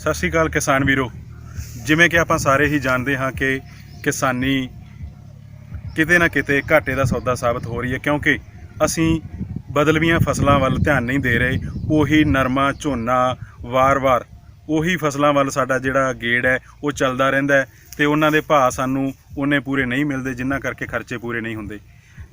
ਸਤਿ ਸ਼੍ਰੀ ਅਕਾਲ ਕਿਸਾਨ ਵੀਰੋ। ਜਿਵੇਂ ਕਿ ਆਪਾਂ ਸਾਰੇ ਹੀ ਜਾਣਦੇ ਹਾਂ ਕਿ ਕਿਸਾਨੀ ਕਿਤੇ ਨਾ ਕਿਤੇ ਘਾਟੇ ਦਾ ਸੌਦਾ ਸਾਬਤ ਹੋ ਰਹੀ ਹੈ ਕਿਉਂਕਿ ਅਸੀਂ ਬਦਲਵੀਆਂ ਫਸਲਾਂ ਵੱਲ ਧਿਆਨ ਨਹੀਂ ਦੇ ਰਹੇ, ਉਹੀ ਨਰਮਾ, ਝੋਨਾ, ਵਾਰ-ਵਾਰ, ਉਹੀ ਫਸਲਾਂ ਵੱਲ ਸਾਡਾ ਜਿਹੜਾ ਗੇੜ ਹੈ, ਉਹ ਚੱਲਦਾ ਰਹਿੰਦਾ ਹੈ ਤੇ ਉਹਨਾਂ ਦੇ ਭਾਅ ਸਾਨੂੰ ਉਹਨੇ ਪੂਰੇ ਨਹੀਂ ਮਿਲਦੇ ਜਿਨ੍ਹਾਂ ਕਰਕੇ ਖਰਚੇ ਪੂਰੇ ਨਹੀਂ ਹੁੰਦੇ।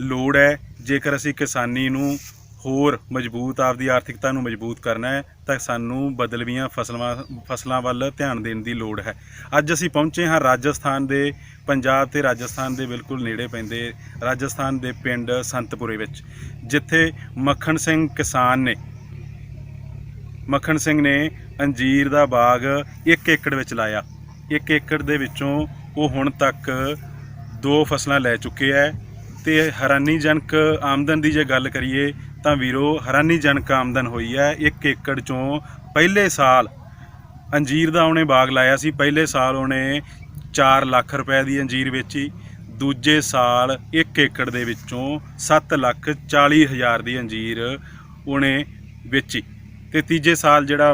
ਲੋੜ ਹੈ, ਜੇਕਰ ਅਸੀਂ ਕਿਸਾਨੀ ਨੂੰ ਹੋਰ ਮਜ਼ਬੂਤ, ਆਪਦੀ ਆਰਥਿਕਤਾ ਨੂੰ ਮਜ਼ਬੂਤ ਕਰਨਾ ਹੈ, ਤਾਂ ਸਾਨੂੰ ਬਦਲਵੀਆਂ ਫਸਲਾਂ ਫਸਲਾਂ ਵੱਲ ਧਿਆਨ ਦੇਣ ਦੀ ਲੋੜ ਹੈ। ਅੱਜ ਅਸੀਂ ਪਹੁੰਚੇ ਹਾਂ ਰਾਜਸਥਾਨ ਦੇ ਪੰਜਾਬ ਤੇ ਰਾਜਸਥਾਨ ਦੇ ਬਿਲਕੁਲ ਨੇੜੇ ਪੈਂਦੇ, ਰਾਜਸਥਾਨ ਦੇ ਪਿੰਡ ਸੰਤਪੁਰੇ ਵਿੱਚ, ਜਿੱਥੇ ਮੱਖਣ ਸਿੰਘ ਕਿਸਾਨ ਨੇ, ਮੱਖਣ ਸਿੰਘ ਨੇ ਅੰਜੀਰ ਦਾ ਬਾਗ 1 ਏਕੜ ਵਿੱਚ ਲਾਇਆ। 1 ਏਕੜ ਦੇ ਵਿੱਚੋਂ ਉਹ ਹੁਣ ਤੱਕ ਦੋ ਫਸਲਾਂ ਲੈ ਚੁੱਕੇ ਹੈ। ਤੇ ਹੈਰਾਨੀਜਨਕ ਆਮਦਨ ਦੀ ਜੇ ਗੱਲ ਕਰੀਏ ਤਾਂ ਵੀਰੋ ਹੈਰਾਨੀਜਨਕ ਆਮਦਨ ਹੋਈ ਹੈ। 1 ਏਕੜ ਚੋਂ ਪਹਿਲੇ ਸਾਲ ਅੰਜੀਰ ਦਾ ਉਹਨੇ ਬਾਗ ਲਾਇਆ ਸੀ। ਪਹਿਲੇ ਸਾਲ ਉਹਨੇ 4 ਲੱਖ ਰੁਪਏ ਦੀ ਅੰਜੀਰ ਵੇਚੀ। ਦੂਜੇ ਸਾਲ 1 ਏਕੜ ਦੇ ਵਿੱਚੋਂ 7 ਲੱਖ 40 ਹਜ਼ਾਰ ਦੀ ਅੰਜੀਰ ਉਹਨੇ ਵੇਚੀ। ਤੇ ਤੀਜੇ ਸਾਲ ਜਿਹੜਾ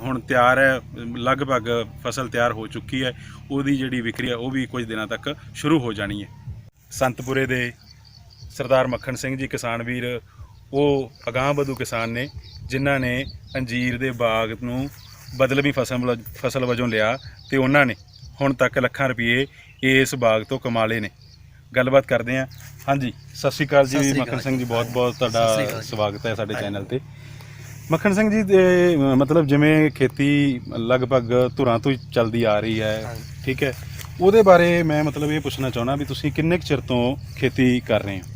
ਹੁਣ ਤਿਆਰ ਹੈ, ਲਗਭਗ ਫਸਲ ਤਿਆਰ ਹੋ ਚੁੱਕੀ ਹੈ, ਉਹਦੀ ਜਿਹੜੀ ਵਿਕਰੀ ਹੈ, ਉਹ ਵੀ ਕੁਝ ਦਿਨਾਂ ਤੱਕ ਸ਼ੁਰੂ ਹੋ ਜਾਣੀ ਹੈ। ਸੰਤਪੁਰੇ ਦੇ ਸਰਦਾਰ ਮੱਖਣ ਸਿੰਘ ਜੀ ਕਿਸਾਨ ਵੀਰ ਉਹ ਅਗਾਂਹਵਧੂ ਕਿਸਾਨ ਨੇ ਜਿਨ੍ਹਾਂ ਨੇ ਅੰਜੀਰ ਦੇ ਬਾਗ ਨੂੰ ਬਦਲਵੀਂ ਫਸਲ ਫਸਲ ਵਜੋਂ ਲਿਆ ਤੇ ਉਹਨਾਂ ਨੇ ਹੁਣ ਤੱਕ ਲੱਖਾਂ ਰੁਪਏ ਇਸ ਬਾਗ ਤੋਂ ਕਮਾ ਲਏ ਨੇ ਗੱਲਬਾਤ ਕਰਦੇ ਹਾਂ ਹਾਂਜੀ ਸਤਿ ਸ਼੍ਰੀ ਅਕਾਲ ਜੀ ਮੱਖਣ ਸਿੰਘ ਜੀ ਬਹੁਤ ਬਹੁਤ ਤੁਹਾਡਾ। ਸਵਾਗਤ ਹੈ ਸਾਡੇ। ਚੈਨਲ ਤੇ ਮੱਖਣ ਸਿੰਘ ਜੀ ਮਤਲਬ ਜਿਵੇਂ ਖੇਤੀ ਲਗਭਗ ਧੁਰਾਂ ਤੋਂ ਚੱਲਦੀ ਆ ਰਹੀ ਹੈ। ਠੀਕ ਹੈ ਉਹਦੇ ਬਾਰੇ ਮੈਂ ਮਤਲਬ ਇਹ ਪੁੱਛਣਾ ਚਾਹੁੰਦਾ ਵੀ ਤੁਸੀਂ ਕਿੰਨੇ ਚਿਰ ਤੋਂ ਖੇਤੀ ਕਰ ਰਹੇ ਹੋ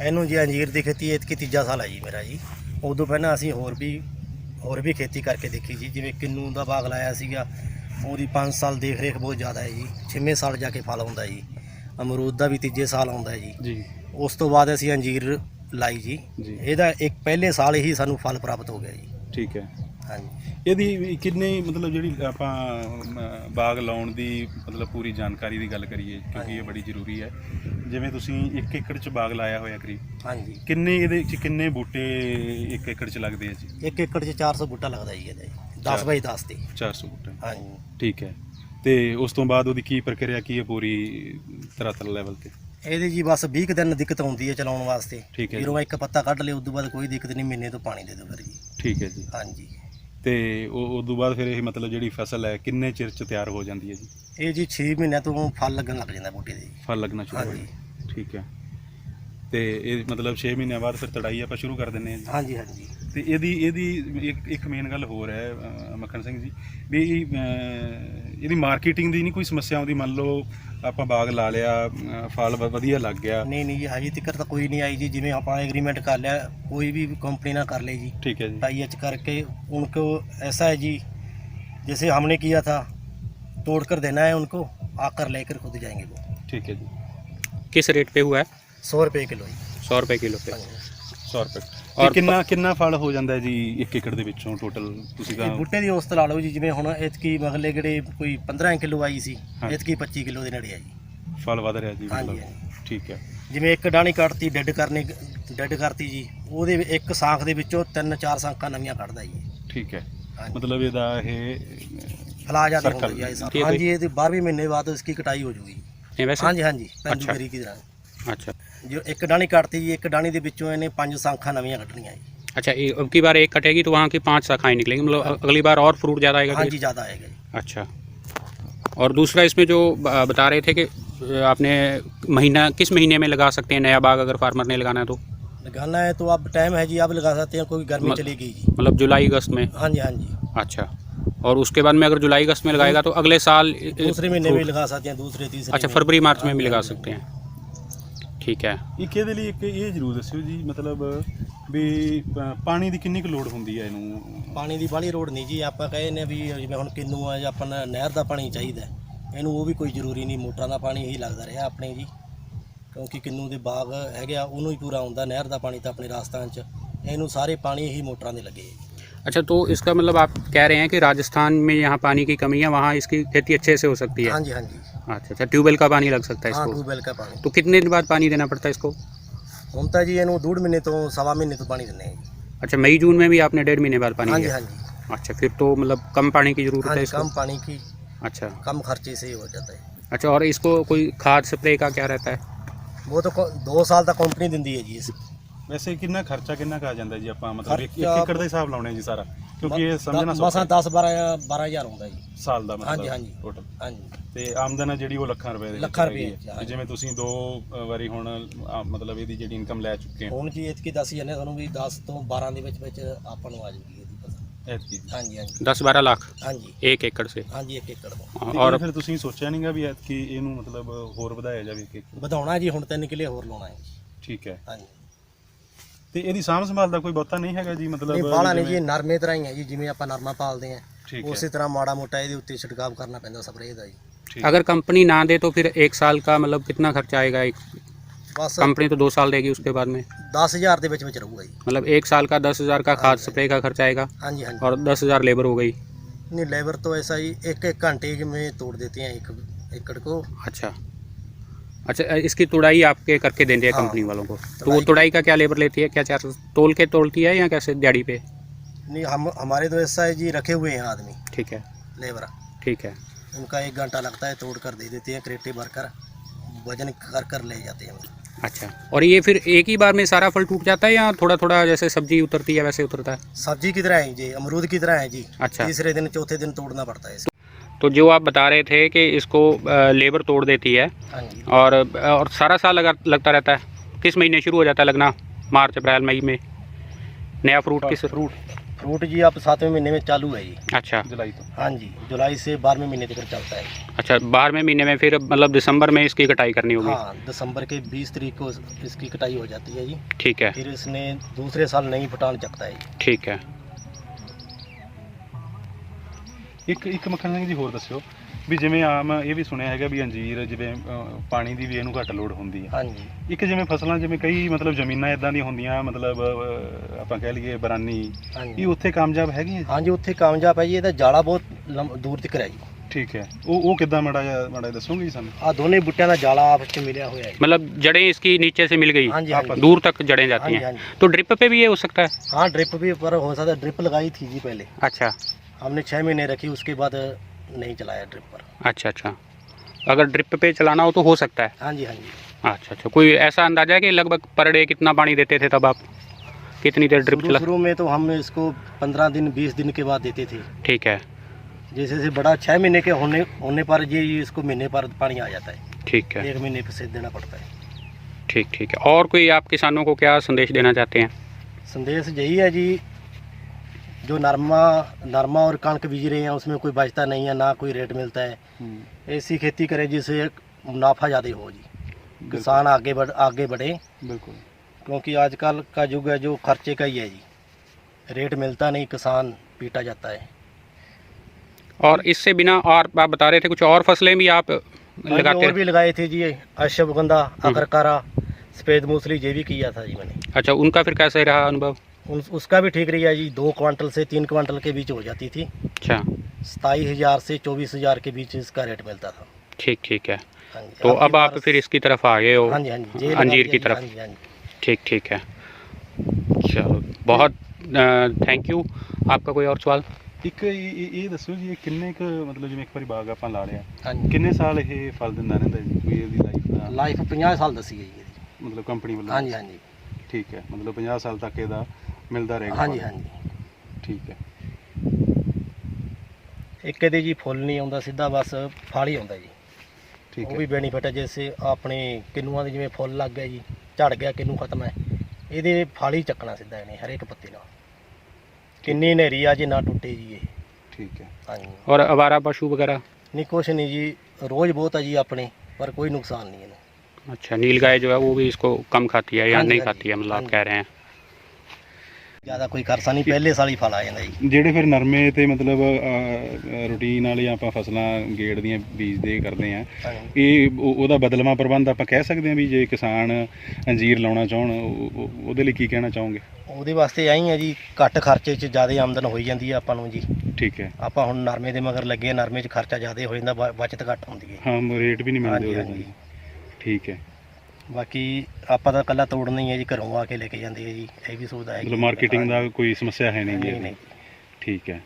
ਇਹਨੂੰ ਜੀ ਅੰਜੀਰ ਦੀ ਖੇਤੀ ਇਹ ਤੀਜਾ ਸਾਲ ਹੈ ਜੀ ਮੇਰਾ ਜੀ। ਉਦੋਂ ਪਹਿਲਾਂ ਅਸੀਂ ਹੋਰ ਵੀ ਹੋਰ ਵੀ ਖੇਤੀ ਕਰਕੇ ਦੇਖੀ ਜੀ। ਜਿਵੇਂ ਕਿੰਨੂ ਦਾ ਬਾਗ ਲਾਇਆ ਸੀਗਾ ਉਹਦੀ 5 ਸਾਲ ਦੇਖ ਰੇਖ ਬਹੁਤ ਜ਼ਿਆਦਾ ਹੈ ਜੀ। 6ਵੇਂ ਸਾਲ ਜਾ ਕੇ ਫਲ ਆਉਂਦਾ ਜੀ। ਅਮਰੂਦ ਦਾ ਵੀ ਤੀਜੇ ਸਾਲ ਆਉਂਦਾ ਜੀ। ਜੀ। ਉਸ ਤੋਂ ਬਾਅਦ ਅਸੀਂ ਅੰਜੀਰ ਲਾਈ ਜੀ। ਇਹਦਾ ਇੱਕ ਪਹਿਲੇ ਸਾਲ ਹੀ ਸਾਨੂੰ ਫਲ ਪ੍ਰਾਪਤ ਹੋ ਗਿਆ ਜੀ। ਠੀਕ ਹੈ। ਹਾਂਜੀ। ਇਹਦੀ ਕਿੰਨੇ ਮਤਲਬ ਜਿਹੜੀ ਆਪਾਂ ਅਮ, ਬਾਗ ਲਾਉਣ ਦੀ ਮਤਲਬ ਪੂਰੀ ਜਾਣਕਾਰੀ ਦੀ ਗੱਲ ਕਰੀਏ ਕਿਉਂਕਿ ਇਹ ਬੜੀ ਜ਼ਰੂਰੀ ਹੈ। ਜਿਵੇਂ ਤੁਸੀਂ 1 ਏਕੜ 'ਚ ਬਾਗ ਲਾਇਆ ਹੋਇਆ ਕਰੀਬ ਹਾਂਜੀ। ਕਿੰਨੇ ਇਹਦੇ 'ਚ ਕਿੰਨੇ ਬੂਟੇ 1 ਏਕੜ 'ਚ ਲੱਗਦੇ ਆ ਜੀ? ਇੱਕ ਏਕੜ 'ਚ 400 ਬੂਟਾ ਲੱਗਦਾ ਜੀ ਇਹਦਾ ਜੀ। ਚਾਰ। 10 ਬਾਈ 10 ਤੇ। 400 ਬੂਟੇ। ਹਾਂਜੀ। ਠੀਕ ਹੈ। ਤੇ ਉਸ ਤੋਂ ਬਾਅਦ ਉਹਦੀ ਕੀ ਪ੍ਰਕਿਰਿਆ ਕੀ ਹੈ ਪੂਰੀ ਧਰਾਤਲ ਲੈਵਲ ਤੇ? ਇਹਦੇ ਜੀ ਬਸ 20 ਕੁ ਦਿਨ ਦਿੱਕਤ ਆਉਂਦੀ ਹੈ ਚਲਾਉਣ ਵਾਸਤੇ। ਠੀਕ ਹੈ ਜੀ। ਜਦੋਂ ਇੱਕ ਪੱਤਾ ਕੱਢ ਲਿਆ ਉਦੋਂ ਬਾਅਦ ਕੋਈ ਦਿੱਕਤ ਨਹੀਂ ਮਹੀਨੇ ਤੋਂ ਪਾਣੀ ਦੇ ਦਿਓ ਫਿਰ ਜੀ। ਠੀਕ ਹੈ ਜੀ। ਹਾਂਜੀ। ਤੇ ਉਹ ਉਸ ਤੋਂ ਬਾਅਦ ਫਿਰ ਇਹ ਮਤਲਬ ਜਿਹੜੀ ਫਸਲ ਹੈ ਕਿੰਨੇ ਚਿਰ 'ਚ ਤਿਆਰ ਹੋ ਜਾਂਦੀ ਹੈ ਜੀ? ਇਹ ਜੀ 6 ਮਹੀਨਿਆਂ ਤੋਂ ਫਲ ਲੱਗਣ ਲੱਗ ਜਾਂਦਾ ਬੂਟੇ ਦੇ ਫਲ ਲੱਗਣਾ ਸ਼ੁਰੂ ਹੋ ਹਾਂਜੀ। ਜਾਂਦਾ ਠੀਕ ਹੈ। ਤੇ ਇਹ ਮਤਲਬ 6 ਮਹੀਨਿਆਂ ਬਾਅਦ ਫਿਰ ਤੜਾਈ ਆਪਾਂ ਸ਼ੁਰੂ ਕਰ ਦਿੰਦੇ ਹਾਂ ਜੀ? ਹਾਂਜੀ ਹਾਂਜੀ। ਤੇ ਇਹਦੀ ਇਹਦੀ ਇੱਕ ਇੱਕ ਮੇਨ ਗੱਲ ਹੋਰ ਹੈ ਅ, ਮੱਖਣ ਸਿੰਘ ਜੀ ਵੀ ਅ, ਇਹਦੀ ਮਾਰਕੀਟਿੰਗ ਦੀ ਨਹੀਂ ਕੋਈ ਸਮੱਸਿਆ ਆਉਂਦੀ ਮੰਨ ਲਓ ਆਪਾਂ ਬਾਗ ਲਾ ਲਿਆ ਅ, ਫਲ ਵ- ਵਧੀਆ ਲੱਗ ਗਿਆ ਨਹੀਂ ਨਹੀਂ ਜੀ ਹਜੇ ਤੱਕ ਤਾਂ ਕੋਈ ਨਹੀਂ ਆਈ ਜੀ ਜਿਵੇਂ ਆਪਾਂ एग्रीमेंट कर लिया कोई भी कंपनी ना कर ले जी ਠੀਕ ਹੈ ਜੀ टाई एच करके उनको ऐसा है जी जैसे हमने किया था तोड़ कर देना है उनको आकर लेकर खुद जाएंगे वो ਠੀਕ ਹੈ ਜੀ किस रेट पे हुआ है सौ रुपये किलो जी सौ रुपए किलो पे हाँ जी। 100 ਰੁਪਏ। ਤੇ ਕਿੰਨਾ ਕਿੰਨਾ ਫਲ ਹੋ ਜਾਂਦਾ ਜੀ 1 ਏਕੜ ਦੇ ਵਿੱਚੋਂ ਟੋਟਲ ਤੁਸੀਂ ਤਾਂ ਬੂਟੇ ਦੀ ਔਸਤ ਲਾ ਲਓ ਜੀ ਜਿਵੇਂ ਹੁਣ ਇਤਕੀ ਮਗਲੇ ਗੜੇ ਕੋਈ 15 ਕਿਲੋ ਆਈ ਸੀ ਹਾਂ। ਇਤਕੀ 25 ਕਿਲੋ ਦੇ ਨੇੜੇ ਜੀ। ਫਲ ਵਧ ਰਿਹਾ ਜੀ ਮਤਲਬ। ਠੀਕ ਹੈ। ਜਿਵੇਂ ਇੱਕ ਡਾਣੀ ਕੱਟਤੀ ਡੈੱਡ ਕਰਨੀ ਡੈੱਡ ਕਰਤੀ ਜੀ ਉਹਦੇ ਇੱਕ ਸਾਂਖ ਦੇ ਵਿੱਚੋਂ ਤਿੰਨ ਚਾਰ ਸਾਂਖਾਂ ਨਵੀਆਂ ਕੱਢਦਾ ਜੀ। ਠੀਕ ਹੈ। ਮਤਲਬ ਇਹਦਾ ਇਹ ਫਲਾ ਜਾਂਦੇ Circle, ਹੈ। ਹਾਂਜੀ ਇਹ ਤੇ 12ਵੇਂ ਮਹੀਨੇ ਬਾਅਦ ਇਸकी ਕਟਾਈ ਹੋ ਜੂਗੀ। ਨਹੀਂ ਹਾਂਜੀ ਹਾਂਜੀ। ਪੈਂਦੂ ਅੱਛਾ। ਕੀ ਤਰ੍ਹਾਂ। ਅੱਛਾ। ਜੋ ਇੱਕ ਡਾਣੀ ਕੱਟਤੀ ਜੀ ਇੱਕ ਡਾਣੀ ਦੇ ਵਿੱਚੋਂ ਇਹਨੇ ਪੰਜ ਸਾਂਖਾਂ ਨਵੀਆਂ ਕੱਢਣੀਆਂ ਜੀ अच्छा ये अब की बार एक कटेगी तो वहाँ की पांच शाखाएं निकलेंगी मतलब अ- अगली बार और फ्रूट ज़्यादा आएगा ਹਾਂਜੀ फिर? ਜ਼ਿਆਦਾ ਆਏਗਾ ਜੀ अच्छा और दूसरा इसमें जो ब- बता रहे थे कि अ, आपने महीना किस महीने में लगा सकते हैं नया बाग अगर फार्मर ने लगाना है तो लगाना है तो अब टाइम है जी अब लगा सकते हैं कोई गर्मी मत- चलेगी जी मतलब जुलाई अगस्त में हाँ जी हाँ जी अच्छा और उसके बाद में अगर जुलाई अगस्त में लगाएगा तो अगले साल अ, दूसरे महीने में fruit- लगा सकते हैं दूसरे तीसरे अच्छा में। फरवरी मार्च में हाँ भी जी, लगा हाँ जी। सकते हैं ਠੀਕ ਹੈ। ਇੱਕ ਇਹਦੇ ਲਈ ਇੱਕ ਇਹ ਜ਼ਰੂਰ ਦੱਸਿਓ ਜੀ ਮਤਲਬ ਵੀ ਪਾਣੀ ਦੀ ਕਿੰਨੀ ਕੁ ਲੋੜ ਹੁੰਦੀ ਹੈ ਇਹਨੂੰ? ਪਾਣੀ ਦੀ ਬਾਹਲੀ ਰੋੜ ਨਹੀਂ ਜੀ ਆਪਾਂ ਕਹੇ ਨੇ ਵੀ ਜਿਵੇਂ ਹੁਣ ਕਿੰਨੂ ਆ ਜਾਂ ਆਪਾਂ ਨਹਿਰ ਦਾ ਪਾਣੀ ਚਾਹੀਦਾ ਇਹਨੂੰ ਉਹ ਵੀ ਕੋਈ ਜ਼ਰੂਰੀ ਨਹੀਂ ਮੋਟਰਾਂ ਦਾ ਪਾਣੀ ਹੀ ਲੱਗਦਾ ਰਿਹਾ ਆਪਣੇ ਜੀ। ਕਿਉਂਕਿ ਕਿੰਨੂ ਦੇ ਬਾਗ ਹੈਗੇ ਆ ਉਹਨੂੰ ਹੀ ਪੂਰਾ ਆਉਂਦਾ ਨਹਿਰ ਦਾ ਪਾਣੀ ਤਾਂ ਆਪਣੇ ਰਾਜਸਥਾਨ 'ਚ ਇਹਨੂੰ ਸਾਰੇ ਪਾਣੀ ਹੀ ਮੋਟਰਾਂ ਦੇ ਲੱਗੇ ਆ अच्छा तो इसका मतलब आप कह रहे हैं कि राजस्थान में यहाँ पानी की कमी है वहाँ इसकी खेती अच्छे से हो सकती है हाँ जी हाँ जी अच्छा अच्छा ट्यूबवेल का पानी लग सकता है हाँ इसको ट्यूबवेल का पानी तो कितने दिन बाद पानी देना पड़ता है इसको ਹੁਣ ਤਾਂ ਜੀ ਇਹਨੂੰ ਡੂਢ ਮਹੀਨੇ ਤੋਂ ਸਵਾ ਮਹੀਨੇ ਤੋਂ ਪਾਣੀ ਦਿੰਦੇ ਆ ਜੀ अच्छा मई जून में भी आपने डेढ़ महीने बाद पानी ਹਾਂਜੀ दिया ਹਾਂਜੀ अच्छा फिर तो मतलब कम पानी की ज़रूरत हाँ है जी, इसको कम पानी की अच्छा कम खर्चे से ही हो जाता है अच्छा और इसको कोई खाद स्प्रे का क्या रहता है वो तो को- दो साल तक कंपनी दिंदी है जी इस ਵੈਸੇ ਕਿੰਨਾ ਖਰਚਾ ਕਿੰਨਾ ਕਾ ਜਾਂਦਾ ਜੀ ਆਪਾਂ ਮਤਲਬ ਇੱਕ ਇੱਕ ਖਰਚਾ- ਏਕੜ ਦਾ ਹਿਸਾਬ ਲਾਉਣੇ ਜੀ ਸਾਰਾ ਕਿਉਂਕਿ ਇਹ ਸਮਝਣਾ ਮਸਾਂ ਸੌਖਾ 10 12 12 ਹਜ਼ਾਰ ਹੁੰਦਾ ਜੀ ਸਾਲ ਦਾ ਹਾਂਜੀ, ਮਤਲਬ ਹਾਂਜੀ। ਟੋਟਲ ਹਾਂਜੀ ਤੇ ਆਮਦਨ ਹੈ ਜਿਹੜੀ ਉਹ ਲੱਖਾਂ ਰੁਪਏ ਦੇ ਵਿੱਚ ਲੱਖਾਂ ਰੁਪਏ ਹੈਗੀ ਹੈ। ਵਿੱਚ, ਤੇ ਹਾਂਜੀ। ਜਿਵੇਂ ਤੁਸੀਂ ਦੋ ਅ, ਵਾਰੀ ਹੁਣ ਆ, ਮਤਲਬ ਇਹਦੀ ਜਿਹੜੀ ਇਨਕਮ ਲੈ ਚੁੱਕੇ ਹੋ ਹੁਣ ਜੀ ਇਤਕੀ ਦੱਸ ਜਾਂਦੇ ਤੁਹਾਨੂੰ ਵੀ 10 ਤੋਂ 12 ਦੇ ਵਿੱਚ ਵਿੱਚ ਆਪਾਂ ਨੂੰ ਆ ਜੂਗੀ ਇਹਦੀ ਫਸਲ ਐਤਕੀ ਦੀ। ਹਾਂਜੀ ਹਾਂਜੀ दस बारह लाख ਹਾਂਜੀ एक एकड़ से ਹਾਂਜੀ ਇੱਕ ਏਕੜ ਤੋਂ ਤੇ और ਇਹ ਫਿਰ ਤੁਸੀਂ ਸੋਚਿਆ ਨਹੀਂਗਾ ਵੀ ਐਤਕੀ ਇਹਨੂੰ ਮਤਲਬ ਹੋਰ ਵਧਾਇਆ ਜਾਵੇ ਕਿ ਵਧਾਉਣਾ ਜੀ ਹੁਣ 3 ਕਿਲੇ ਹੋਰ ਲਾਉਣਾ ਹੈ ਠੀਕ ਹੈ ਹਾਂਜੀ ਤੇ ਇਹਦੀ ਸਾਂਭ ਸੰਭਾਲ ਦਾ ਕੋਈ ਬਹੁਤਾ ਨਹੀਂ ਹੈਗਾ ਜੀ ਮਤਲਬ ਨਹੀਂ ਬਾਲਾ ਨਹੀਂ ਜੀ ਜਿਵੇਂ- ਨਰਮੇ ਤਰ੍ਹਾਂ ਹੀ ਹੈ ਜੀ ਜਿਵੇਂ ਆਪਾਂ ਨਰਮਾ ਪਾਲਦੇ ਆ ਠੀਕ ਉਸੇ ਹੈ ਤਰ੍ਹਾਂ ਮਾੜਾ ਮੋਟਾ ਇਹਦੇ ਉੱਤੇ ਛਿੜਕਾਵ ਕਰਨਾ ਪੈਂਦਾ ਸਪਰੇਅ ਦਾ ਜੀ ਠੀਕ अगर कंपनी ना दे तो फिर एक साल का मतलब कितना खर्चा आएगा एक ਬਸ कंपनी तो दो साल देगी उसके बाद में 10000 ਦੇ ਵਿੱਚ ਵਿੱਚ ਰਹੂਗਾ जी मतलब एक साल का दस हज़ार का खाद स्प्रे का खर्चा आएगा ਹਾਂਜੀ ਹਾਂਜੀ और दस हज़ार लेबर हो गई नहीं लेबर तो ऐसा ही एक एक घंटे में तोड़ देते हैं एक एकड़ को अच्छा अच्छा इसकी तुड़ाई आपके करके देंगे हाँ। कंपनी वालों को। तो वो तुड़ाई- का क्या लेबर लेती है? क्या चार्ज तोल के तोड़ती है या कैसे दिहाड़ी पे? नहीं हम हमारे तो ऐसा है जी रखे हुए हैं आदमी। ठीक है। लेबर। ठीक है। उनका एक घंटा लगता है तोड़ कर दे देते हैं क्रेटे भरकर वज़न कर कर ले जाते हैं। अच्छा। और ये फिर एक ही बार में सारा फल टूट जाता है या थोड़ा थोड़ा जैसे सब्ज़ी उतरती है वैसे उतरता है? सब्ज़ी की तरह है जी अमरूद की तरह है जी। अच्छा। तीसरे दिन चौथे दिन तोड़ना पड़ता है। तो जो आप बता रहे थे कि इसको लेबर तोड़ देती है। हाँ और और सारा साल लगा लगता रहता है किस महीने शुरू हो जाता है लगना? मार्च अप्रैल मई में। नया फ्रूट किस फ्रूट फ्रूट जी आप सातवें महीने में चालू है जी अच्छा। जुलाई तो। हाँ जी जुलाई से बारहवें महीने तक चलता है। अच्छा बारहवें महीने में फिर मतलब दिसंबर में इसकी कटाई करनी होगी? हाँ दिसंबर के 20 तारीख को इसकी कटाई हो जाती है जी। ठीक है। फिर इसने दूसरे साल नई पटान चकता है। ठीक है। ਇੱਕ ਇੱਕ ਮੱਖਣ ਸਿੰਘ ਜੀ ਹੋਰ ਦੱਸਿਓ ਵੀ ਜਿਵੇਂ ਆਮ ਇਹ ਵੀ ਸੁਣਿਆ ਹੈਗਾ ਵੀ ਅੰਜੀਰ ਜਿਵੇਂ ਅ, ਪਾਣੀ ਦੀ ਵੀ ਇਹਨੂੰ ਘੱਟ ਲੋੜ ਹੁੰਦੀ ਹੈ हाँ जी ਇੱਕ ਜਿਵੇਂ ਫਸਲਾਂ ਜਿਵੇਂ ਕਈ ਮਤਲਬ ਜ਼ਮੀਨਾਂ ਇਦਾਂ ਦੀਆਂ ਹੁੰਦੀਆਂ ਮਤਲਬ ਅ, ਆਪਾਂ ਕਹਿ ਲਈਏ ਬਰਾਨੀ हाँ ਇਹ जी ਉੱਥੇ ਕਾਮਯਾਬ ਹੈਗੀਆਂ ਜੀ? हाँ जी उत्थे कामयाब है जी ਇਹਦਾ ਜਾਲਾ ਬਹੁਤ ਲੰਮ- ਦੂਰ ਤੱਕ ਹੈ ਜੀ ਠੀਕ ਹੈ ਉਹ ਉਹ ਕਿੱਦਾਂ ਮਾੜਾ ਜਿਹਾ ਮਾੜਾ ਜਿਹਾ ਦੱਸੋਗੇ ਜੀ ਸਾਨੂੰ ਆ ਦੋਨੇ ਬੁੱਟਿਆਂ ਦਾ ਜਾਲਾ ਆਪਸ ਵਿੱਚ ਮਿਲਿਆ ਹੋਇਆ ਹੈ मतलब जड़ें इसकी नीचे से मिल गई हाँ जी हाँ जी दूर तक जड़ें हाँ जाती जी हैं हाँ जी तो ड्रिप पे भी ये हो सकता है हाँ ड्रिप भी पर हो सकता है ड्रिप लगाई थी जी पहले अच्छा हमने छः महीने रखी उसके बाद नहीं चलाया ड्रिप पर। अच्छा अच्छा। अगर ड्रिप पे चलाना हो तो हो सकता है? हाँ जी हाँ जी। अच्छा अच्छा। कोई ऐसा अंदाज़ा है कि लगभग पर डे कितना पानी देते थे तब आप? कितनी देर ड्रिप चला? शुरू में तो हम इसको पंद्रह दिन बीस दिन के बाद देते थे। ठीक है। जैसे जैसे बड़ा छः महीने के होने होने पर ये इसको महीने पर पानी आ जाता है। ठीक है। एक महीने से देना पड़ता है। ठीक ठीक है। और कोई आप किसानों को क्या संदेश देना चाहते हैं? संदेश यही है जी जो नरमा नरमा और कणक बीज रहे हैं उसमें कोई बचता नहीं है ना कोई रेट मिलता है ऐसी खेती करें जिससे मुनाफा ज़्यादा हो जी किसान आगे बढ़ आगे बढ़े बिल्कुल क्योंकि आजकल का युग है जो खर्चे का ही है जी रेट मिलता नहीं किसान पीटा जाता है और इससे बिना और आप बता रहे थे कुछ और फसलें भी आप लगाते और भी लगाए थे जी अश्वगंधा अगरकारा सफ़ेद मूसली ये भी किया था जी मैंने अच्छा उनका फिर कैसे रहा अनुभव उन, उसका भी ठीक रहा जी दो क्वांटल से तीन क्वांटल के बीच हो जाती थी अच्छा सताईस हज़ार से चौबीस हज़ार के बीच इसका रेट मिलता था ठीक ठीक है हाँ जी तो की अब आप बार- फिर इसकी तरफ आ गए हो हाँ जी हाँ जी ये लगा अंजीर दिया की जी, तरफ हाँ जी हाँ जी ठीक ठीक है चलो बहुत थैंक यू आपका कोई और सवाल ਇੱਕ ਇਹ ਇਹ- ਇਹ ਦੱਸਿਓ ਜੀ ਇਹ ਕਿੰਨੇ ਕੁ ਮਤਲਬ ਜਿਵੇਂ ਇੱਕ ਵਾਰੀ ਬਾਗ ਆਪਾਂ ਲਾ ਲਿਆ हाँ जी ਕਿੰਨੇ ਸਾਲ ਇਹ ਫਲ ਦਿੰਦਾ ਰਹਿੰਦਾ ਜੀ ਕੋਈ ਇਹਦੀ ਲਾਈਫ ਦਾ लाइफ पंजाह साल दसी गई है जी ਮਤਲਬ ਕੰਪਨੀ ਵੱਲੋਂ हाँ जी हाँ जी ਠੀਕ ਹੈ ਮਤਲਬ 50 ਸਾਲ ਤੱਕ ਇਹਦਾ ਮਿਲਦਾ ਰਹੇਗਾ हाँ जी ਫਲ। हाँ जी ਠੀਕ ਹੈ ਇੱਕ ਇਹਦੇ ਜੀ ਫੁੱਲ ਨਹੀਂ ਆਉਂਦਾ ਸਿੱਧਾ ਬਸ ਫਲ ਹੀ ਆਉਂਦਾ ਜੀ ਠੀਕ ਉਹ ਹੈ ਵੀ ਬੈਨੀਫਿਟ ਹੈ ਜੈਸੇ ਆਪਣੇ ਕਿੰਨੂਆਂ ਦੇ ਜਿਵੇਂ ਫੁੱਲ ਲੱਗ ਗਿਆ ਜੀ ਝੜ ਗਿਆ ਕਿੰਨੂ ਖਤਮ ਹੈ ਇਹਦੇ ਫਲ ਹੀ ਚੱਕਣਾ ਸਿੱਧਾ ਇਹਨੇ ਹਰੇਕ ਪੱਤੇ ਨਾਲ ਕਿੰਨੀ ਹਨੇਰੀ ਆ ਜੀ ਨਾ ਟੁੱਟੇ ਜੀ ਇਹ ਠੀਕ ਹੈ ਹਾਂਜੀ और आवारा पशु वगैरह ਨਹੀਂ ਕੁਛ ਨਹੀਂ ਜੀ ਰੋਜ਼ ਬਹੁਤ ਹੈ ਜੀ ਆਪਣੇ ਪਰ ਕੋਈ ਨੁਕਸਾਨ ਨਹੀਂ ਇਹਨੂੰ अच्छा नील गाय जो है वो भी इसको कम खाती है या हाँ जी, नहीं हाँ खाती जी, है मतलब हाँ आप जी। कह रहे हैं ਜ਼ਿਆਦਾ ਕੋਈ ਖਰਚਾ ਨਹੀਂ ਪਹਿਲੇ ਸਾਲ ਹੀ ਫਲ ਆ ਜਾਂਦਾ ਜੀ। ਜਿਹੜੇ ਫਿਰ ਨਰਮੇ ਤੇ ਮਤਲਬ ਰੂਟੀਨ ਵਾਲੀਆਂ ਆਪਾਂ ਫਸਲਾਂ ਗੇੜਦੀਆਂ ਬੀਜਦੇ ਕਰਦੇ ਆ ਇਹ ਉਹ- ਉਹਦਾ ਬਦਲਵਾਂ ਪ੍ਰਬੰਧ ਆਪਾਂ ਕਹਿ ਸਕਦੇ ਹਾਂ ਵੀ ਜੇ ਕਿਸਾਨ ਅੰਜੀਰ ਲਾਉਣਾ ਚਾਹਣ ਉਹ- ਉਹ- ਉਹਦੇ ਲਈ ਕੀ ਕਹਿਣਾ ਚਾਹੋਗੇ? ਉਹਦੇ ਵਾਸਤੇ ਆਈ ਆ ਜੀ ਘੱਟ ਖਰਚੇ 'ਚ ਜ਼ਿਆਦਾ ਆਮਦਨ ਹੋਈ ਜਾਂਦੀ ਹੈ ਆਪਾਂ ਨੂੰ ਜੀ। ਠੀਕ ਹੈ। ਆਪਾਂ ਹੁਣ ਨਰਮੇ ਦੇ ਮਗਰ ਲੱਗੇ ਨਰਮੇ 'ਚ ਖਰਚਾ ਜ਼ਿਆਦਾ ਹੋ ਜਾਂਦਾ ਬ- ਬਚਤ ਘੱਟ ਹੁੰਦੀ ਹੈ ਹਾਂ ਰੇਟ ਵੀ ਨਹੀਂ ਮਿਲਦੇ ਹਾਂਜੀ, ਉਹਦੇ ਹਾਂਜੀ। ਠੀਕ ਹੈ। ਬਾਕੀ ਆਪਾਂ ਤਾਂ ਕੱਲਾ ਤੋੜਨਾ ਹੀ ਹੈ ਜੀ ਘਰੋਂ ਆ ਕੇ ਲੈ ਕੇ ਜਾਂਦੇ ਆ ਜੀ ਇਹ ਵੀ ਸੁਵਿਧਾ ਹੈ ਮਤਲਬ ਮਾਰਕੀਟਿੰਗ ਦਾ ਕੋਈ ਸਮੱਸਿਆ ਹੈ ਨਹੀਂ ਜੀ ਨਹੀਂ ਇਹਦੀ। ਠੀਕ ਹੈ।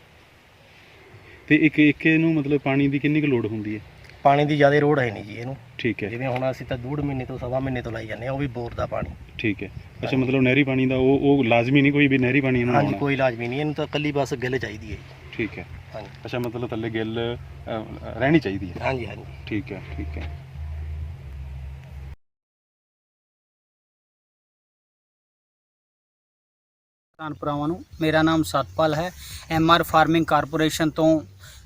ਤੇ ਇੱਕ ਇੱਕ ਨੂੰ ਮਤਲਬ ਪਾਣੀ ਦੀ ਕਿੰਨੀ ਕੁ ਲੋੜ ਹੁੰਦੀ ਹੈ? ਪਾਣੀ ਦੀ ਜ਼ਿਆਦਾ ਰੋੜ ਹੈ ਨਹੀਂ ਜੀ ਇਹਨੂੰ। ਠੀਕ ਹੈ। ਜਿਵੇਂ ਹੁਣ ਅਸੀਂ ਤਾਂ ਡੂਢ ਮਹੀਨੇ ਤੋਂ ਸਵਾ ਮਹੀਨੇ ਤੋਂ ਲਾਈ ਜਾਂਦੇ ਆ ਉਹ ਵੀ ਬੋਰ ਦਾ ਪਾਣੀ। ਠੀਕ ਹੈ। ਅੱਛਾ ਮਤਲਬ ਨਹਿਰੀ ਪਾਣੀ ਦਾ ਉਹ ਉਹ ਲਾਜ਼ਮੀ ਨਹੀਂ ਕੋਈ ਵੀ ਨਹਿਰੀ ਪਾਣੀ ਇਹਨਾਂ ਨੂੰ ਹਾਂਜੀ ਆਉਣਾ ਕੋਈ ਇਲਾਜ ਵੀ ਨਹੀਂ ਇਹਨੂੰ ਤਾਂ ਕੱਲੀ ਬਸ ਗਿੱਲ ਚਾਹੀਦੀ ਹੈ ਜੀ। ਠੀਕ ਹੈ। ਹਾਂਜੀ। ਅੱਛਾ ਮਤਲਬ ਥੱਲੇ ਗਿੱਲ ਅ, ਰਹਿਣੀ ਚਾਹੀਦੀ ਹੈ। ਹਾਂਜੀ ਹਾਂਜੀ। ਠੀਕ ਹੈ ਠੀਕ ਹੈ। ਕਿਸਾਨ ਭਰਾਵਾਂ ਨੂੰ। ਮੇਰਾ ਨਾਮ ਸਤਪਾਲ ਹੈ। ਐਮ ਆਰ ਫਾਰਮਿੰਗ ਕਾਰਪੋਰੇਸ਼ਨ ਤੋਂ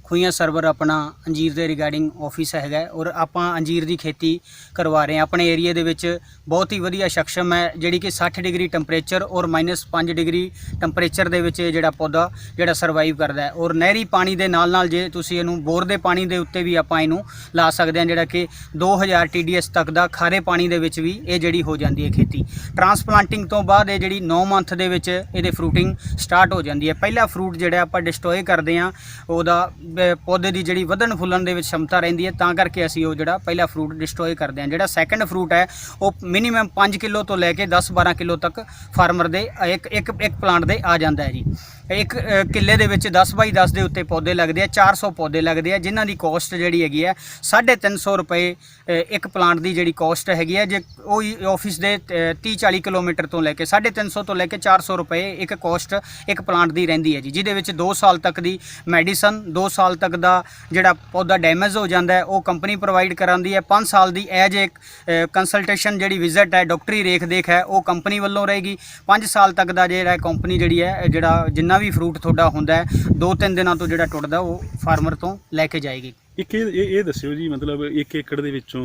ਖੂਈਆਂ ਸਰਵਰ ਆਪਣਾ ਅੰਜੀਰ ਦੇ ਰਿਗਾਰਡਿੰਗ ਆਫਿਸ ਹੈਗਾ ਔਰ ਆਪਾਂ ਅੰਜੀਰ ਦੀ ਖੇਤੀ ਕਰਵਾ ਰਹੇ ਹਾਂ। ਆਪਣੇ ਏਰੀਆ ਦੇ ਵਿੱਚ ਬਹੁਤ ਹੀ ਵਧੀਆ ਸਕਸ਼ਮ ਹੈ, ਜਿਹੜੀ ਕਿ 60 ਡਿਗਰੀ ਟੈਂਪਰੇਚਰ ਔਰ -5 ਡਿਗਰੀ ਟੈਂਪਰੇਚਰ ਦੇ ਵਿੱਚ ਇਹ ਜਿਹੜਾ ਪੌਦਾ ਜਿਹੜਾ ਸਰਵਾਈਵ ਕਰਦਾ ਹੈ। ਔਰ ਨਹਿਰੀ ਪਾਣੀ ਦੇ ਨਾਲ ਨਾਲ ਜੇ ਤੁਸੀਂ ਇਹਨੂੰ ਬੋਰ ਦੇ ਪਾਣੀ ਦੇ ਉੱਤੇ ਵੀ ਆਪਾਂ ਇਹਨੂੰ ਲਾ ਸਕਦੇ ਹਾਂ, ਜਿਹੜਾ ਕਿ 2000 TDS ਤੱਕ ਦਾ ਖਾਰੇ ਪਾਣੀ ਦੇ ਵਿੱਚ ਵੀ ਇਹ ਜਿਹੜੀ ਹੋ ਜਾਂਦੀ ਹੈ ਖੇਤੀ। ਟਰਾਂਸਪਲਾਂਟਿੰਗ ਤੋਂ ਬਾਅਦ ਇਹ ਜਿਹੜੀ 9 ਮੰਥ ਦੇ ਵਿੱਚ ਇਹਦੇ ਫਰੂਟਿੰਗ ਸਟਾਰਟ ਹੋ ਜਾਂਦੀ ਹੈ। ਪਹਿਲਾ ਫਰੂਟ ਜਿਹੜਾ ਆਪਾਂ ਡਿਸਟਰੋਏ ਕਰਦੇ ਹਾਂ, ਉਹਦਾ ਪੌਦੇ ਦੀ ਜਿਹੜੀ ਵਧਣ ਫੁੱਲਣ ਦੇ ਵਿੱਚ ਸ਼ਮਤਾ ਰਹਿੰਦੀ ਹੈ, ਤਾਂ ਕਰਕੇ ਅਸੀਂ ਉਹ ਜਿਹੜਾ ਪਹਿਲਾ ਫਰੂਟ ਡਿਸਟਰੋਏ ਕਰਦੇ ਹਾਂ। ਜਿਹੜਾ ਸੈਕੰਡ ਫਰੂਟ ਹੈ, ਉਹ ਮਿਨੀਮਮ 5 ਕਿਲੋ ਤੋਂ ਲੈ ਕੇ 10-12 ਕਿਲੋ ਤੱਕ ਫਾਰਮਰ ਦੇ, ਇੱਕ ਇੱਕ ਇੱਕ ਪਲਾਂਟ ਦੇ ਆ ਜਾਂਦਾ ਹੈ ਜੀ। ਇੱਕ ਅ, ਕਿੱਲੇ ਦੇ ਵਿੱਚ 10 ਬਾਈ 10 ਦੇ ਉੱਤੇ ਪੌਦੇ ਲੱਗਦੇ ਆ 400 ਪੌਦੇ ਲੱਗਦੇ ਆ ਜਿਨ੍ਹਾਂ ਦੀ ਕੋਸਟ ਜਿਹੜੀ ਹੈਗੀ ਹੈ 350 ਰੁਪਏ ਅ, ਇੱਕ ਪਲਾਂਟ ਦੀ ਜਿਹੜੀ ਕੋਸਟ ਹੈਗੀ ਹੈ ਜੇ ਉਹ ਆਫਿਸ ਦੇ 30 40 ਕਿਲੋਮੀਟਰ ਤੋਂ ਲੈ ਕੇ 350 ਤੋਂ ਲੈ ਕੇ 400 ਰੁਪਏ ਇੱਕ ਕੋਸਟ ਇੱਕ ਪਲਾਂਟ ਦੀ ਰਹਿੰਦੀ ਹੈ ਜੀ ਜਿਹਦੇ ਵਿੱਚ 2 ਸਾਲ ਤੱਕ ਦੀ ਮੈਡੀਸਨ 2 ਸਾਲ ਤੱਕ ਦਾ ਜਿਹੜਾ ਪੌਦਾ ਡੈਮੇਜ ਹੋ ਜਾਂਦਾ ਹੈ ਉਹ ਕੰਪਨੀ ਪ੍ਰੋਵਾਈਡ ਕਰਾਉਂਦੀ ਹੈ 5 ਸਾਲ ਦੀ ਐਜ ਇੱਕ ਕੰਸਲਟੇਸ਼ਨ ਜਿਹੜੀ ਵਿਜ਼ਿਟ ਹੈ ਡਾਕਟਰੀ ਰੇਖ ਦੇਖ ਹੈ ਉਹ ਕੰਪਨੀ ਵੱਲੋਂ ਰਹੇਗੀ 5 ਸਾਲ ਤੱਕ ਦਾ ਜਿਹੜਾ ਕੰਪਨੀ ਜਿਹੜੀ ਹੈ ਇਹ ਜਿਹੜਾ ਜਿੰਨਾ ਵੀ ਫਰੂਟ ਤੁਹਾਡਾ ਹੁੰਦਾ ਦੋ ਤਿੰਨ ਦਿਨਾਂ ਤੋਂ ਜਿਹੜਾ ਟੁੱਟਦਾ, ਉਹ ਫਾਰਮਰ ਤੋਂ ਲੈ ਕੇ ਜਾਏਗੀ। ਇੱਕ ਇਹ ਇਹ ਇਹ ਦੱਸਿਓ ਜੀ ਮਤਲਬ ਇੱਕ ਏਕੜ ਦੇ ਵਿੱਚੋਂ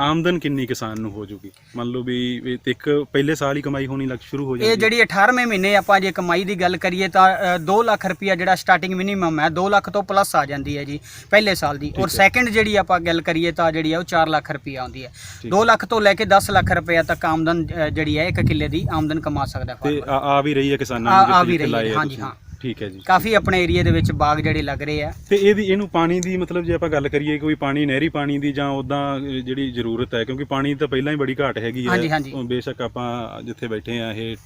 ਆਮਦਨ ਕਿੰਨੀ ਕਿਸਾਨ ਨੂੰ ਹੋ ਜੂਗੀ ਮੰਨ ਲਓ ਵੀ ਤੇ ਇੱਕ ਪਹਿਲੇ ਸਾਲ ਹੀ ਕਮਾਈ ਹੋਣੀ ਲੱਗ ਸ਼ੁਰੂ ਹੋ ਇਹ ਹੈ। ਜਿਹੜੀ 18ਵੇਂ ਮਹੀਨੇ ਆਪਾਂ ਜੇ ਕਮਾਈ ਦੀ ਗੱਲ ਕਰੀਏ ਤਾਂ 2 ਲੱਖ ਰੁਪਈਆ ਜਿਹੜਾ ਸਟਾਰਟਿੰਗ ਮਿਨੀਮਮ ਹੈ 2 ਲੱਖ ਤੋਂ ਪਲੱਸ ਆ ਜਾਂਦੀ ਹੈ ਜੀ ਪਹਿਲੇ ਸਾਲ ਦੀ ਔਰ ਹੈ। ਸੈਕੰਡ ਜਿਹੜੀ ਆਪਾਂ ਗੱਲ ਕਰੀਏ ਤਾਂ ਜਿਹੜੀ ਹੈ ਉਹ 4 ਲੱਖ ਰੁਪਈਆ ਆਉਂਦੀ ਹੈ ਠੀਕ 2 ਲੱਖ ਤੋਂ ਲੈ ਕੇ 10 ਲੱਖ ਰੁਪਈਆ ਤੱਕ ਆਮਦਨ ਅ, ਜਿਹੜੀ ਹੈ ਇੱਕ ਕਿੱਲੇ ਦੀ ਆਮਦਨ ਕਮਾ ਸਕਦਾ ਤੇ farmer। ਆ ਆ ਵੀ ਰਹੀ ਹੈ ਕਿਸਾਨਾਂ ਨੂੰ ਆ ਵੀ ਰਹੀ ਹੈ, ਆ ਹਾਂਜੀ। ਹਾਂ। ਠੀਕ ਹੈ ਜੀ। ਕਾਫੀ ਆਪਣੇ ਏਰੀਆ ਦੇ ਵਿੱਚ ਬਾਗ ਜਿਹੜੇ ਲੱਗ ਰਹੇ ਆ। ਤੇ ਇਹਦੀ ਇਹਨੂੰ ਪਾਣੀ ਦੀ ਮਤਲਬ ਜੇ ਆਪਾਂ ਗੱਲ ਕਰੀਏ ਕੋਈ ਪਾਣੀ ਨਹਿਰੀ ਪਾਣੀ ਦੀ ਜਾਂ ਉਦਾਂ ਜਿਹੜੀ ਜ਼ਰੂਰਤ ਹੈ ਕਿਉਂਕਿ ਪਾਣੀ ਤਾਂ ਪਹਿਲਾਂ ਹੀ ਬੜੀ ਘਾਟ ਹੈਗੀ ਹੈ। ਬੇਸ਼ੱਕ ਆਪਾਂ ਜਿੱਥੇ ਬੈਠੇ ਆ ਇਹ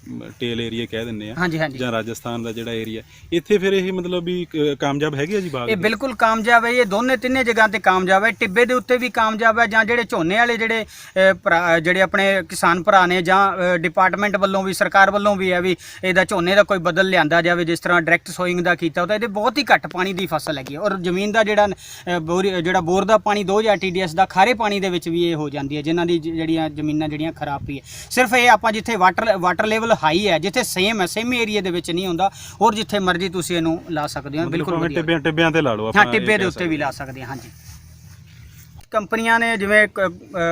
ਟੇਲ ਏਰੀਆ ਕਹਿ ਦਿੰਨੇ ਆ। ਜਾਂ ਰਾਜਸਥਾਨ ਦਾ ਜਿਹੜਾ ਏਰੀਆ। ਇੱਥੇ ਫਿਰ ਇਹ ਮਤਲਬ ਵੀ ਕਾਮਯਾਬ ਹੈਗੇ ਆ ਜੀ ਬਾਗ? ਇਹ ਬਿਲਕੁਲ ਕਾਮਯਾਬ ਹੈ ਇਹ ਦੋਨੇ ਤਿੰਨੇ ਜਗ੍ਹਾ ਤੇ ਕਾਮਯਾਬ ਹੈ। ਟਿੱਬੇ ਦੇ ਉੱਤੇ ਵੀ ਕਾਮਯਾਬ ਹੈ ਜਾਂ ਜਿਹੜੇ ਝੋਨੇ ਵਾਲੇ ਜਿਹੜੇ ਜਿਹੜੇ ਆਪਣੇ ਕਿਸਾਨ ਭਰਾ ਨੇ ਜਾਂ ਡਿਪਾਰਟਮੈਂਟ ਵੱਲੋਂ ਵੀ ਸਰਕਾਰ ਵੱਲੋਂ ਵੀ ਹੈ ਵੀ ਇਹਦਾ ਝੋਨੇ ਦਾ ਕੋਈ ਬਦਲ ਲਿਆਂਦਾ ਜਾਵੇ ਜਿਸ ਤਰ੍ਹਾਂ ਡਾਇਰੈਕਟ ਸੋਇੰਗ ਦਾ ਕੀਤਾ ਤਾਂ ਇਹਦੇ ਬਹੁਤ ਹੀ ਘੱਟ ਪਾਣੀ ਦੀ ਫਸਲ ਹੈਗੀ ਹੈ ਔਰ ਜ਼ਮੀਨ ਦਾ ਜਿਹੜਾ ਅ, ਬੋਰੀ ਜਿਹੜਾ ਬੋਰ ਦਾ ਪਾਣੀ 2000 TDS ਦਾ ਖਾਰੇ ਪਾਣੀ ਦੇ ਵਿੱਚ ਵੀ ਇਹ ਹੋ ਜਾਂਦੀ ਹੈ ਜਿਨ੍ਹਾਂ ਦੀ ਜ- ਜਿਹੜੀਆਂ ਜ਼ਮੀਨਾਂ ਜਿਹੜੀਆਂ ਖਰਾਬ ਪਈ ਹੈ। ਸਿਰਫ ਇਹ ਆਪਾਂ ਜਿੱਥੇ ਵਾਟਰ ਵਾਟਰ ਲੈਵਲ ਹਾਈ ਹੈ ਜਿੱਥੇ ਸੇਮ ਹੈ ਸੇਮ ਏਰੀਆ ਦੇ ਵਿੱਚ ਨਹੀਂ ਹੁੰਦਾ ਔਰ ਜਿੱਥੇ ਮਰਜ਼ੀ ਤੁਸੀਂ ਇਹਨੂੰ ਲਾ ਸਕਦੇ ਹੋ ਬਿਲਕੁਲ ਬਿਲਕੁਲ ਵਧੀਆ। ਟਿੱਬਿਆਂ ਟਿੱਬਿਆਂ ਤੇ ਲਾ ਲਓ ਹਾਂ ਟਿੱਬੇ ਦੇ ਉੱਤੇ ਵੀ ਲਾ ਸਕਦੇ ਹਾਂ ਹਾਂਜੀ। ਕੰਪਨੀਆਂ ਨੇ ਜਿਵੇਂ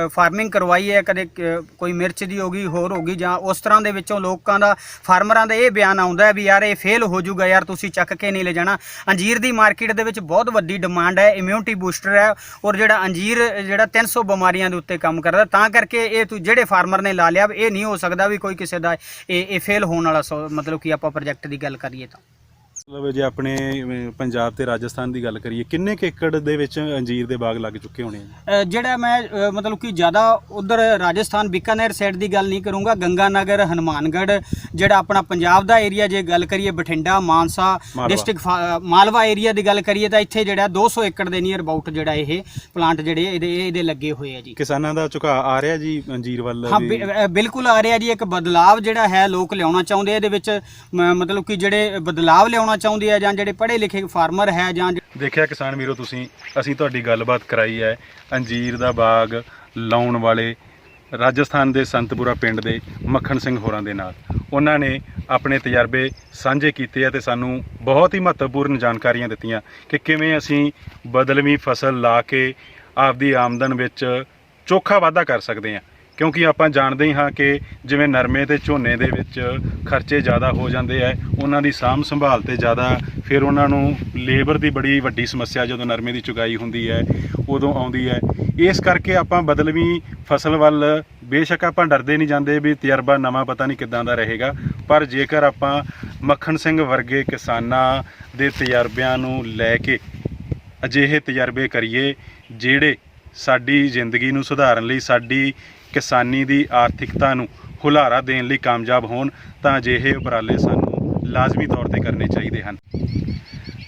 ਫਾਰਮਿੰਗ ਕਰਵਾਈ ਹੈ, ਕਦੇ ਕ- ਕੋਈ ਮਿਰਚ ਦੀ ਹੋਗੀ ਹੋਰ ਹੋਗੀ ਜਾਂ ਉਸ ਤਰ੍ਹਾਂ ਦੇ ਵਿੱਚੋਂ ਲੋਕਾਂ ਦਾ, ਫਾਰਮਰਾਂ ਦਾ ਇਹ ਬਿਆਨ ਆਉਂਦਾ ਵੀ ਯਾਰ ਇਹ ਫੇਲ ਹੋ ਜਾਊਗਾ, ਯਾਰ ਤੁਸੀਂ ਚੱਕ ਕੇ ਨਹੀਂ ਲੈ ਜਾਣਾ। ਅੰਜੀਰ ਦੀ ਮਾਰਕੀਟ ਦੇ ਵਿੱਚ ਬਹੁਤ ਵੱਡੀ ਡਿਮਾਂਡ ਹੈ ਇਮਿਊਨਿਟੀ ਬੂਸਟਰ ਹੈ, ਔਰ ਜਿਹੜਾ ਅੰਜੀਰ, ਜਿਹੜਾ 300 ਬਿਮਾਰੀਆਂ ਦੇ ਉੱਤੇ ਕੰਮ ਕਰਦਾ, ਤਾਂ ਕਰਕੇ ਇਹ ਤੂੰ, ਜਿਹੜੇ ਫਾਰਮਰ ਨੇ ਲਾ ਲਿਆ, ਇਹ ਨਹੀਂ ਹੋ ਸਕਦਾ ਵੀ ਕੋਈ ਕਿਸੇ ਦਾ ਇਹ ਇਹ ਫੇਲ ਹੋਣ ਵਾਲਾ ਸੋ- ਮਤਲਬ ਕਿ ਆਪਾਂ ਪ੍ਰੋਜੈਕਟ ਦੀ ਗੱਲ ਕਰੀਏ ਤਾਂ। ਮਤਲਬ ਜੇ ਆਪਣੇ ਪੰਜਾਬ ਤੇ ਰਾਜਸਥਾਨ ਦੀ ਗੱਲ ਕਰੀਏ ਕਿੰਨੇ ਕੁ ਏਕੜ ਦੇ ਵਿੱਚ ਅੰਜੀਰ ਦੇ ਬਾਗ ਲੱਗ ਚੁੱਕੇ ਹੋਣੇ ਆ ਜੀ? ਅ, ਜਿਹੜਾ ਮੈਂ ਅ, ਮਤਲਬ ਕਿ ਜ਼ਿਆਦਾ ਉਧਰ ਰਾਜਸਥਾਨ ਬੀਕਾਨੇਰ ਸਾਈਡ ਦੀ ਗੱਲ ਨਹੀਂ ਕਰੂੰਗਾ ਗੰਗਾਨਗਰ ਹਨੂਮਾਨਗੜ੍ਹ ਜਿਹੜਾ ਆਪਣਾ ਪੰਜਾਬ ਦਾ ਏਰੀਆ ਜੇ ਗੱਲ ਕਰੀਏ ਬਠਿੰਡਾ ਮਾਨਸਾ ਮਾਲਵਾ। ਡਿਸਟ੍ਰਿਕਟ ਮਾਲਵਾ ਏਰੀਆ ਦੀ ਗੱਲ ਕਰੀਏ ਤਾਂ ਇੱਥੇ ਜਿਹੜਾ 200 ਏਕੜ ਦੇ ਨੀਅਰ ਅਬਾਊਟ ਜਿਹੜਾ ਇਹ ਪਲਾਂਟ ਜਿਹੜੇ ਇਹਦੇ ਇਹਦੇ ਲੱਗੇ ਹੋਏ ਆ ਜੀ ਕਿਸਾਨਾਂ ਦਾ ਝੁਕਾਅ ਆ ਰਿਹਾ ਜੀ ਅੰਜੀਰ ਵੱਲ ਹਾਂ ਵੀ? ਬਿ- ਅ, ਬਿਲਕੁਲ ਆ ਰਿਹਾ ਜੀ ਇੱਕ ਬਦਲਾਵ ਜਿਹੜਾ ਹੈ ਲੋਕ ਲਿਆਉਣਾ ਚਾਹੁੰਦੇ ਆ ਇਹਦੇ ਵਿੱਚ ਮ- ਮਤਲਬ ਕਿ ਜਿਹੜੇ ਬਦਲਾਵ ਲਿਆਉਣਾ ਚਾਹੁੰਦੇ ਆ ਜਾਂ ਜਿਹੜੇ ਪੜ੍ਹੇ ਲਿਖੇ ਫਾਰਮਰ ਹੈ ਜਾਂ ਦੇਖਿਆ ਕਿਸਾਨ ਵੀਰੋ, ਤੁਸੀਂ, ਅਸੀਂ ਤੁਹਾਡੀ ਗੱਲਬਾਤ ਕਰਾਈ ਹੈ। ਅੰਜੀਰ ਦਾ ਬਾਗ ਲਾਉਣ ਵਾਲੇ ਰਾਜਸਥਾਨ ਦੇ ਸੰਤਪੁਰਾ ਪਿੰਡ ਦੇ ਮੱਖਣ ਸਿੰਘ ਹੋਰਾਂ ਦੇ ਨਾਲ। ਉਹਨਾਂ ਨੇ ਆਪਣੇ ਤਜਰਬੇ ਸਾਂਝੇ ਕੀਤੇ ਆ ਤੇ ਸਾਨੂੰ ਬਹੁਤ ਹੀ ਮਹੱਤਵਪੂਰਨ ਜਾਣਕਾਰੀਆਂ ਦਿੱਤੀਆਂ ਕਿ ਕਿਵੇਂ ਅਸੀਂ ਬਦਲਵੀਂ ਫਸਲ ਲਾ ਕੇ ਆਪਦੀ ਆਮਦਨ ਵਿੱਚ ਚੋਖਾ ਵਾਧਾ ਕਰ ਸਕਦੇ ਹਾਂ। ਕਿਉਂਕਿ ਆਪਾਂ ਜਾਣਦੇ ਹੀ ਹਾਂ ਕਿ ਜਿਵੇਂ ਨਰਮੇ ਤੇ ਝੋਨੇ ਦੇ ਵਿੱਚ ਖਰਚੇ ਜ਼ਿਆਦਾ ਹੋ ਜਾਂਦੇ ਆ, ਉਹਨਾਂ ਦੀ ਸਾਂਭ ਸੰਭਾਲ ਤੇ ਜ਼ਿਆਦਾ ਫਿਰ ਉਹਨਾਂ ਨੂੰ ਲੇਬਰ ਦੀ ਬੜੀ ਵੱਡੀ ਸਮੱਸਿਆ ਜਦੋਂ ਨਰਮੇ ਦੀ ਚੁਗਾਈ ਹੁੰਦੀ ਹੈ, ਉਦੋਂ ਆਉਂਦੀ ਹੈ। ਇਸ ਕਰਕੇ ਆਪਾਂ ਬਦਲਵੀਂ ਫਸਲ ਵੱਲ ਬੇਸ਼ੱਕ ਆਪਾਂ ਡਰਦੇ ਨਹੀਂ ਜਾਂਦੇ ਵੀ ਤਜਰਬਾ ਨਵਾਂ ਪਤਾ ਨਹੀਂ ਕਿੱਦਾਂ ਦਾ ਰਹੇਗਾ, ਪਰ ਜੇਕਰ ਆਪਾਂ ਮੱਖਣ ਸਿੰਘ ਵਰਗੇ ਕਿਸਾਨਾਂ ਦੇ ਤਜਰਬਿਆਂ ਨੂੰ ਲੈ ਕੇ ਅਜਿਹੇ ਤਜਰਬੇ ਕਰੀਏ, ਜਿਹੜੇ ਸਾਡੀ ਜ਼ਿੰਦਗੀ ਨੂੰ ਸੁਧਾਰਨ ਲਈ, ਸਾਡੀ ਕਿਸਾਨੀ ਦੀ ਆਰਥਿਕਤਾ ਨੂੰ ਹੁਲਾਰਾ ਦੇਣ ਲਈ ਕਾਮਯਾਬ ਹੋਣ ਤਾਂ ਅਜਿਹੇ ਉਪਰਾਲੇ ਸਾਨੂੰ ਲਾਜ਼ਮੀ ਤੌਰ ਤੇ ਕਰਨੇ ਚਾਹੀਦੇ ਹਨ।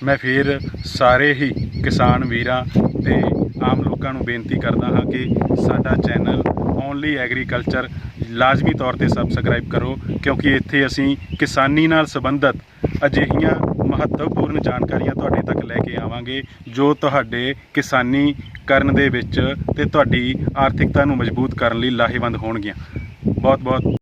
ਮੈਂ ਫਿਰ ਸਾਰੇ ਹੀ ਕਿਸਾਨ ਵੀਰਾਂ ਤੇ ਆਮ ਲੋਕਾਂ ਨੂੰ ਬੇਨਤੀ ਕਰਦਾ ਹਾਂ ਕਿ ਸਾਡਾ ਚੈਨਲ ਓਨਲੀ ਐਗਰੀਕਲਚਰ ਲਾਜ਼ਮੀ ਤੌਰ ਤੇ ਸਬਸਕ੍ਰਾਈਬ ਕਰੋ, ਕਿਉਂਕਿ ਇੱਥੇ ਅਸੀਂ ਕਿਸਾਨੀ ਨਾਲ ਸੰਬੰਧਿਤ ਅਜਿਹੀਆਂ ਮਹੱਤਵਪੂਰਨ ਜਾਣਕਾਰੀਆਂ ਤੁਹਾਡੇ ਤੱਕ ਲੈ ਕੇ ਆਵਾਂਗੇ, ਜੋ ਤੁਹਾਡੇ ਕਿਸਾਨੀ ਕਰਨ ਦੇ ਵਿੱਚ ਤੇ ਤੁਹਾਡੀ ਆਰਥਿਕਤਾ ਨੂੰ ਮਜ਼ਬੂਤ ਕਰਨ ਲਈ ਲਾਹੇਵੰਦ ਹੋਣਗੀਆਂ। ਬਹੁਤ ਬਹੁਤ